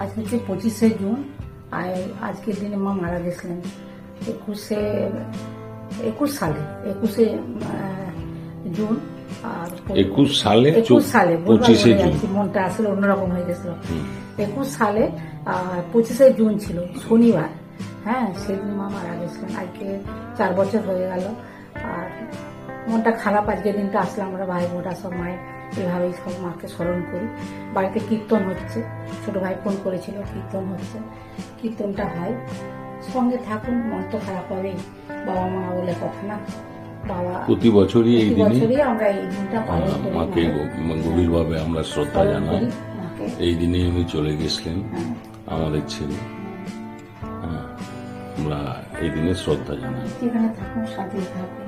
আজ হচ্ছে পঁচিশে জুন আর আজকের দিনে মা মারা গেছিলেন একুশে একুশ সালে একুশে জুন আর একুশ সালে একুশ সালে পঁচিশে জুন। মনটা আসলে অন্যরকম হয়ে গেছিল। একুশ সালে পঁচিশে জুন ছিল শনিবার। হ্যাঁ সেদিন মা মারা গেছিলেন আজকে চার বছর হয়ে গেল। আর মনটা খারাপ আজকের দিনটা আসলে আমরা ভাই বোনরা সব মায়ের এভাবেই সব মাকে স্মরণ করি। বাড়িতে কীর্তন হচ্ছে ছোটো ভাই ফোন করেছিল কীর্তন হচ্ছে কীর্তনটা হয়। সঙ্গে থাকুন মন তো খারাপ হবেই বাবা মা বলে কথা না। বাবা প্রতি বছরই এই দিনে আমরা এই দিনটা পালন করি। মাকে গভীরভাবে আমরা শ্রদ্ধা জানাই। এই দিনে উনি চলে গেছিলেন হ্যাঁ। আমাদের ছেলে। হ্যাঁ, আমরা এই দিনে শ্রদ্ধা জানাই। যেখানে থাকুন শান্তি থাকুন।